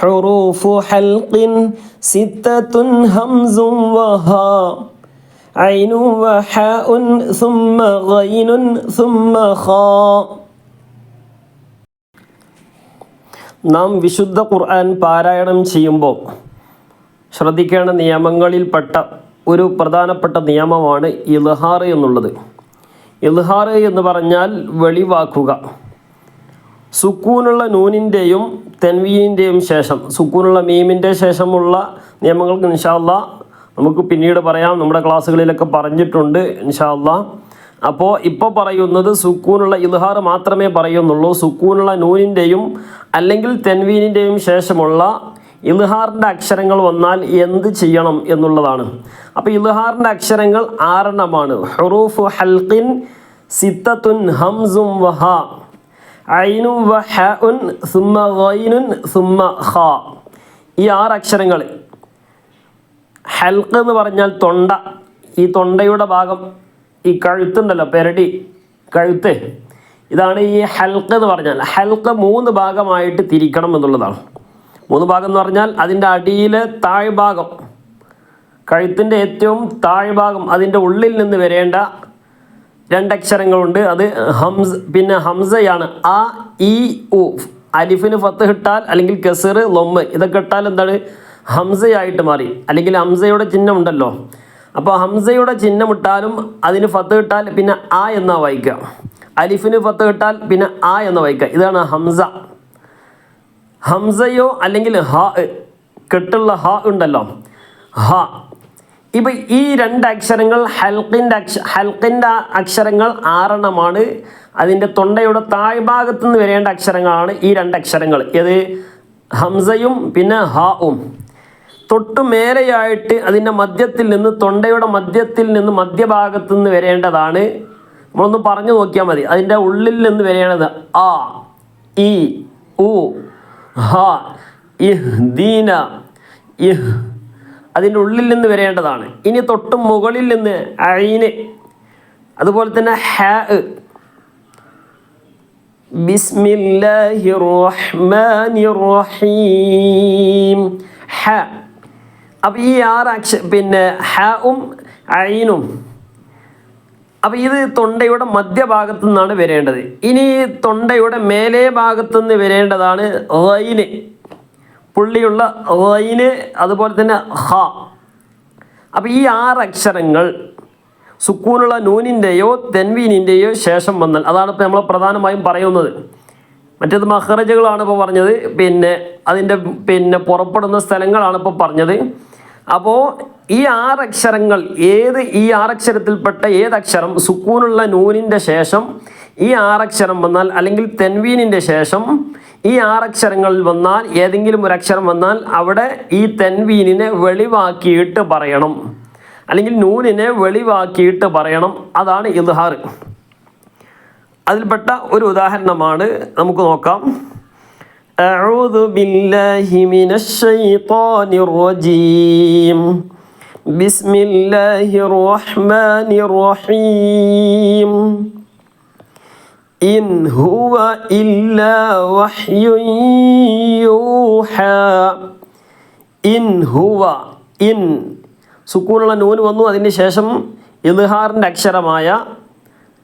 حروف حلق ستة همز وهاء عين وحاء ثم غين ثم خاء നാം വിശുദ്ധ ഖുർആൻ പാരായണം ചെയ്യുമ്പോൾ ശ്രദ്ധിക്കേണ്ട നിയമങ്ങളിൽപ്പെട്ട ഒരു പ്രധാനപ്പെട്ട നിയമമാണ് ഇൽഹാർ എന്നുള്ളത് ഇൽഹാർ എന്ന് പറഞ്ഞാൽ വെളിവാക്കുക സുക്കൂനുള്ള നൂനിൻ്റെയും തെൻവീനിന്റെയും ശേഷം സുക്കൂനുള്ള മീമിന്റെ ശേഷമുള്ള നിയമങ്ങൾക്ക് ഇൻഷാല്ല നമുക്ക് പിന്നീട് പറയാം. നമ്മുടെ ക്ലാസ്സുകളിലൊക്കെ പറഞ്ഞിട്ടുണ്ട് ഇൻഷാല്ല അപ്പോൾ ഇപ്പോൾ പറയുന്നത് സുക്കൂനുള്ള ഇൽഹാർ മാത്രമേ പറയുന്നുള്ളൂ. സുക്കൂനുള്ള നൂനിന്റെയും അല്ലെങ്കിൽ തെൻവീനിന്റെയും ശേഷമുള്ള ഇൽഹാറിന്റെ അക്ഷരങ്ങൾ വന്നാൽ എന്ത് ചെയ്യണം എന്നുള്ളതാണ്. അപ്പോൾ ഇൽഹാറിന്റെ അക്ഷരങ്ങൾ ആറെണ്ണമാണ്. ഹറൂഫ് ഹൽഖിൻ സിത്തത്തുൻ ഹംസും വഹ. ഐനും ഗൈനുൻ ഈ ആറ് അക്ഷരങ്ങൾ ഹൽക്ക് എന്ന് പറഞ്ഞാൽ തൊണ്ട. ഈ തൊണ്ടയുടെ ഭാഗം ഈ കഴുത്തുണ്ടല്ലോ പെരടി കഴുത്ത്. ഇതാണ് ഈ ഹൽക്ക് എന്ന് പറഞ്ഞാൽ. ഹൽക്ക് മൂന്ന് ഭാഗമായിട്ട് തിരിക്കണം എന്നുള്ളതാണ്. മൂന്ന് ഭാഗം എന്ന് പറഞ്ഞാൽ അതിന്റെ അടിയിലെ താഴ്ഭാഗം. കഴുത്തിന്റെ ഏറ്റവും താഴ്ഭാഗം അതിന്റെ ഉള്ളിൽ നിന്ന് വരേണ്ട രണ്ടക്ഷരങ്ങളുണ്ട്. അത് ഹംസ് പിന്നെ ഹംസയാണ്. ആ ഇ ഉ. അലിഫിന് ഫത്ത് ഇട്ടാൽ അല്ലെങ്കിൽ കെസർ ലൊമ്മ്. ഇതൊക്കെ ഇട്ടാൽ എന്താണ്? ഹംസയായിട്ട് മാറി. അല്ലെങ്കിൽ ഹംസയുടെ ചിഹ്നം ഉണ്ടല്ലോ. അപ്പോൾ ഹംസയുടെ ചിഹ്നം ഇട്ടാലും അതിന് ഫത്ത് ഇട്ടാൽ പിന്നെ ആ എന്നാ വായിക്കുക. അലിഫിന് ഫത്ത് ഇട്ടാൽ പിന്നെ ആ എന്ന് വായിക്കുക. ഇതാണ് ഹംസ. ഹംസയോ അല്ലെങ്കിൽ ഹ കെട്ടുള്ള ഹ ഉണ്ടല്ലോ. ഹ. ഇപ്പം ഈ രണ്ട് അക്ഷരങ്ങൾ ഹൽക്കിന്റെ അക്ഷ ഹൽക്കിന്റെ അക്ഷരങ്ങൾ ആറെണ്ണമാണ്. അതിന്റെ തൊണ്ടയുടെ താഴ്ഭാഗത്തു നിന്ന് വരേണ്ട അക്ഷരങ്ങളാണ് ഈ രണ്ട് അക്ഷരങ്ങൾ. ഏത്? ഹംസയും പിന്നെ ഹ ഉം തൊട്ട് മേലെയായിട്ട് അതിന്റെ മധ്യത്തിൽ നിന്ന് തൊണ്ടയുടെ മധ്യത്തിൽ നിന്ന് മധ്യഭാഗത്തു നിന്ന് വരേണ്ടതാണ്. നമ്മളൊന്ന് പറഞ്ഞു നോക്കിയാൽ മതി. അതിന്റെ ഉള്ളിൽ നിന്ന് വരേണ്ടത് ആ ഇ ഉ ഹ ഇഹ് ദീന ഇഹ് അതിന്റെ ഉള്ളിൽ നിന്ന് വരേണ്ടതാണ്. ഇനി തൊട്ട് മുകളിൽ നിന്ന് അയിന് അതുപോലെ തന്നെ ഹാ ബിസ്മില്ലാഹി റഹ്മാനി റഹീം ഹ. അപ്പോൾ ഈ ആറ് അക്ഷ പിന്നെ ഹും അയിനും അപ്പോൾ ഇത് തൊണ്ടയുടെ മധ്യഭാഗത്തു നിന്നാണ് വരേണ്ടത്. ഇനി തൊണ്ടയുടെ മേലേ ഭാഗത്തു നിന്ന് വരേണ്ടതാണ് റൈന് പുള്ളിയുള്ള റൈന് അതുപോലെ തന്നെ ഹ അപ്പോൾ ഈ ആറ് അക്ഷരങ്ങൾ സുക്കൂനുള്ള നൂനിന്റെയോ തെൻവീനിന്റെയോ ശേഷം വന്നാൽ അതാണ് ഇപ്പോൾ നമ്മൾ പ്രധാനമായും പറയുന്നത്. മറ്റേത് മഹറജുകളാണ് ഇപ്പോൾ പറഞ്ഞത്. പിന്നെ അതിന്റെ പിന്നെ പുറപ്പെടുന്ന സ്ഥലങ്ങളാണ് ഇപ്പോൾ പറഞ്ഞത്. അപ്പോൾ ഈ ആറക്ഷരങ്ങൾ ഏത് ഈ ആറക്ഷരത്തിൽപ്പെട്ട ഏതക്ഷരം സുക്കൂനുള്ള നൂനിന്റെ ശേഷം ഈ ആറക്ഷരം വന്നാൽ അല്ലെങ്കിൽ തെൻവീനിന്റെ ശേഷം ഈ ആറക്ഷരങ്ങളിൽ വന്നാൽ ഏതെങ്കിലും ഒരു അക്ഷരം വന്നാൽ അവിടെ ഈ തെൻവീനിനെ വെളിവാക്കിയിട്ട് പറയണം അല്ലെങ്കിൽ നൂനിനെ വെളിവാക്കിയിട്ട് പറയണം അതാണ് ഇൽഹാർ അതിൽപ്പെട്ട ഒരു ഉദാഹരണമാണ് നമുക്ക് നോക്കാം أعوذ بالله من الشيطان الرجيم بسم الله الرحمن الرحيم ഇൻ ഹുവ ഇല്ല വഹ്യുയൂഹ ഇൻ ഹുവ ഇൻ. സുക്കൂണുള്ള നൂന് വന്നു. അതിന് ശേഷം ഇൽഹാറിന്റെ അക്ഷരമായ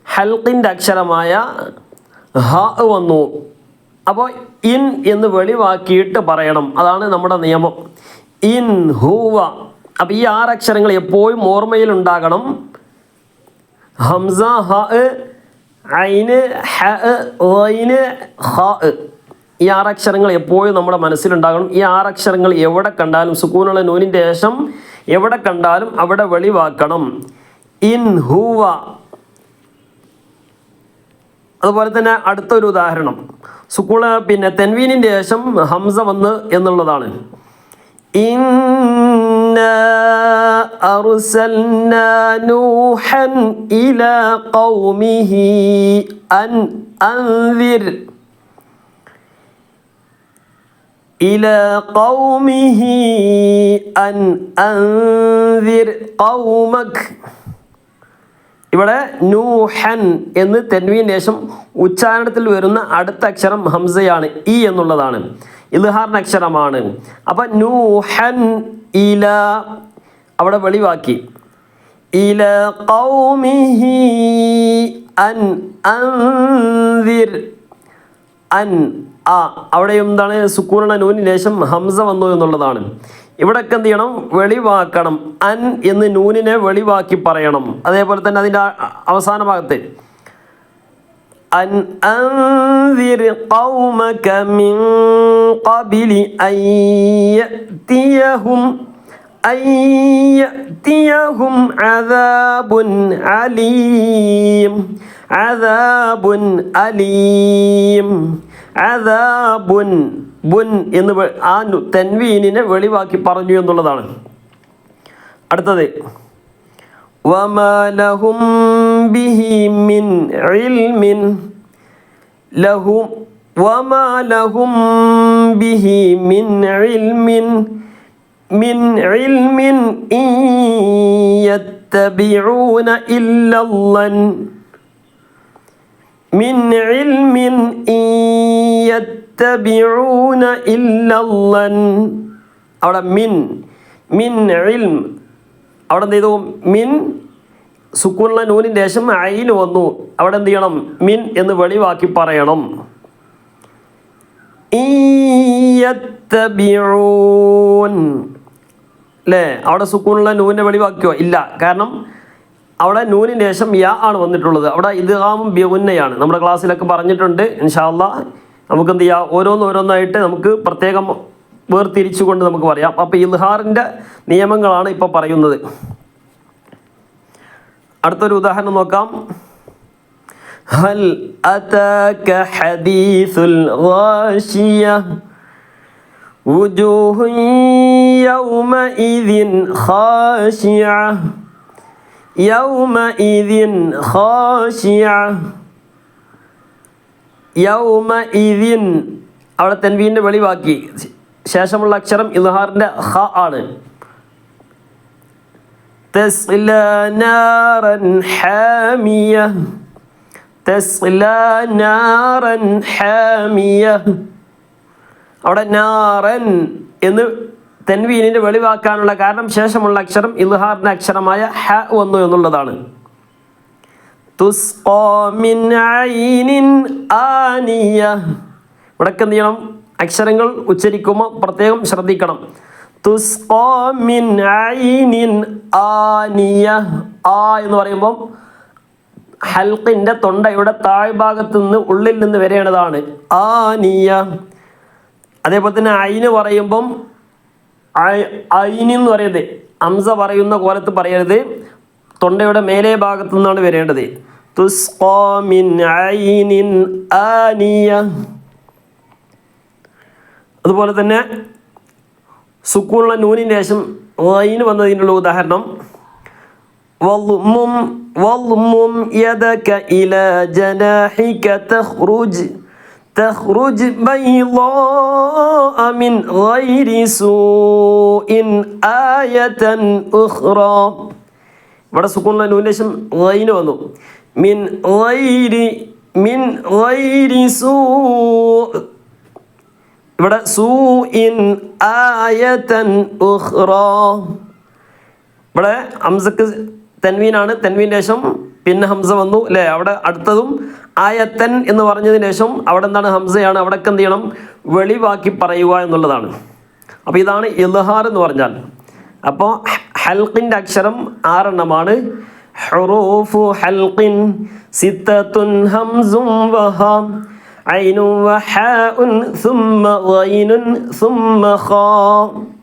ഹൽക്കിന്റെ അക്ഷരമായ ഹ വന്നു. അപ്പോൾ ഇൻ എന്ന് വെളിവാക്കിയിട്ട് പറയണം. അതാണ് നമ്മുടെ നിയമം. ഇൻ ഹൂവ. അപ്പോൾ ഈ ആറക്ഷരങ്ങൾ അക്ഷരങ്ങൾ എപ്പോഴും ഓർമ്മയിലുണ്ടാകണം ഹംസ ഹ ഐന് ഹ ഐന് ഹ ഈ ആറ് അക്ഷരങ്ങൾ എപ്പോഴും നമ്മുടെ മനസ്സിലുണ്ടാകണം. ഈ ആറ് അക്ഷരങ്ങൾ എവിടെ കണ്ടാലും സുക്കൂനുള്ള നൂനിന്റെ ശേഷം എവിടെ കണ്ടാലും അവിടെ വെളിവാക്കണം. ഇൻ ഹൂവ. അതുപോലെ തന്നെ അടുത്തൊരു ഉദാഹരണം. സുക്കൂള പിന്നെ തെൻവീനിന്റെ ശേഷം ഹംസ വന്ന് എന്നുള്ളതാണ്. إنا أرسلنا نوحا إلى قومه أن أنذر إلى قومه أن أنذر قومك ഇവിടെ നൂഹൻ എന്ന് തെൻവീന് ശേഷം ഉച്ചാരണത്തിൽ വരുന്ന അടുത്ത അക്ഷരം ഹംസയാണ് ഇ എന്നുള്ളതാണ് ഇൽഹാറിന്റെ അക്ഷരമാണ്. അപ്പം നൂഹൻ ഇല അവിടെ വെളിവാക്കി. ഇല കൗമിഹി അൻ അൻവിർ അൻ ആ അവിടെ എന്താണ്? സുക്കൂറിന നൂനി ലേശം ഹംസ വന്നു എന്നുള്ളതാണ്. ഇവിടെയൊക്കെ എന്ത് ചെയ്യണം? വെളിവാക്കണം. അൻ എന്ന് നൂനിനെ വെളിവാക്കി പറയണം. അതേപോലെ തന്നെ അതിന്റെ അവസാന ഭാഗത്ത് أن أنذر قومك من قبل أن يأتيهم أن يأتيهم عذاب عليم عذاب أليم عذاب ബുൻ എന്ന് വെ- ആ നു- തെൻവീനിനെ വെളിവാക്കി പറഞ്ഞു എന്നുള്ളതാണ് അടുത്തത് وما لهم به من علم لهم وما لهم به من علم من علم إن يتبعون إلا الظن من علم إن يتبعون إلا الظن أو من من علم أو من സുക്കൂണുള്ള നൂനിന്റെ ശേഷം അയിൽ വന്നു. അവിടെ എന്ത് ചെയ്യണം? മിൻ എന്ന് വെളിവാക്കി പറയണം. അല്ലേ അവിടെ സുക്കൂണുള്ള നൂനിന്റെ വെളിവാക്കിയോ? ഇല്ല. കാരണം അവിടെ നൂനിന് ശേഷം യാ ആണ് വന്നിട്ടുള്ളത്. അവിടെ ഇദ്ഹാമും ബിയുന്നയാണ് നമ്മുടെ ക്ലാസ്സിലൊക്കെ പറഞ്ഞിട്ടുണ്ട്. ഇൻഷാല്ല നമുക്ക് എന്ത് ചെയ്യാം? ഓരോന്നോരോന്നായിട്ട് നമുക്ക് പ്രത്യേകം വേർതിരിച്ചുകൊണ്ട് നമുക്ക് പറയാം. അപ്പോൾ ഇൽഹാറിന്റെ നിയമങ്ങളാണ് ഇപ്പോൾ പറയുന്നത്. അടുത്തൊരു ഉദാഹരണം നോക്കാം ഹൽ അതാക ഹദീസുൽ ഗാശിയ وجوه يومئذ خاشعة يومئذ خاشعة يومئذ അവിടെ തെൻവീൻ്റെ വെളിവാക്കി ശേഷമുള്ള അക്ഷരം ഇൽഹാറിൻ്റെ ഹ ആണ് تسلى نارا حامية تسلى نارا حامية അവിടെ നാറൻ എന്ന് തെൻവീനിൻ്റെ വെളിവാക്കാനുള്ള കാരണം ശേഷമുള്ള അക്ഷരം ഇൽഹാറിൻ്റെ അക്ഷരമായ ഹ വന്നു എന്നുള്ളതാണ് തുസ്ഖാ മിൻ ഐനിൻ ആനിയ ഇവിടൊക്കെ എന്ത് ചെയ്യണം അക്ഷരങ്ങൾ ഉച്ചരിക്കുമ്പോൾ പ്രത്യേകം ശ്രദ്ധിക്കണം തുസ്ഖാ മിൻ ഐനിൻ ആനിയ. ആ എന്ന് പറയുമ്പം ഹൽക്കിന്റെ തൊണ്ടയുടെ താഴ്ഭാഗത്ത് നിന്ന് ഉള്ളിൽ നിന്ന് വരേണ്ടതാണ്. ആനിയ. അതേപോലെ തന്നെ ഐന് പറയുമ്പം അയിന് എന്ന് പറയുന്നത് അംസ പറയുന്ന കോലത്ത് പറയരുത്. തൊണ്ടയുടെ മേലെ ഭാഗത്തു നിന്നാണ് വരേണ്ടത് തുസ്കോമിൻ ആനിയ. അതുപോലെ തന്നെ സുക്കൂണുള്ള നൂനിന് ശേഷം ഐന് വന്നതിനുള്ള ഉദാഹരണം واضمم واضمم يدك إلى جناحك تخرج تخرج بيضاء من غير سوء آية أخرى ഇവിടെ സുക്കൂണുള്ള നൂനിന് ശേഷം ഗൈന് വന്നു മിൻ ഗൈരി മിൻ ഗൈരി സൂ ഇവിടെ സൂ ഇൻ ആയതൻ ഇവിടെ ഹംസക്ക് തെൻവീനാണ്. തെൻവീന്റെ ശേഷം പിന്നെ ഹംസ വന്നു അല്ലേ? അവിടെ അടുത്തതും ആയത്തൻ എന്ന് പറഞ്ഞതിന് ശേഷം അവിടെ എന്താണ് ഹംസയാണ്? അവിടെ എന്ത് ചെയ്യണം? വെളിവാക്കി പറയുക എന്നുള്ളതാണ്. അപ്പോൾ ഇതാണ് ഇൽഹാർ എന്ന് പറഞ്ഞാൽ. അപ്പോൾ ഹൽക്കിന്റെ അക്ഷരം ആറെണ്ണമാണ്. ഹുറൂഫു ഹൽക്കിൻ സിത്തത്തുൻ ഹംസും വഹാം. عين وحاء ثم غين ثم خاء.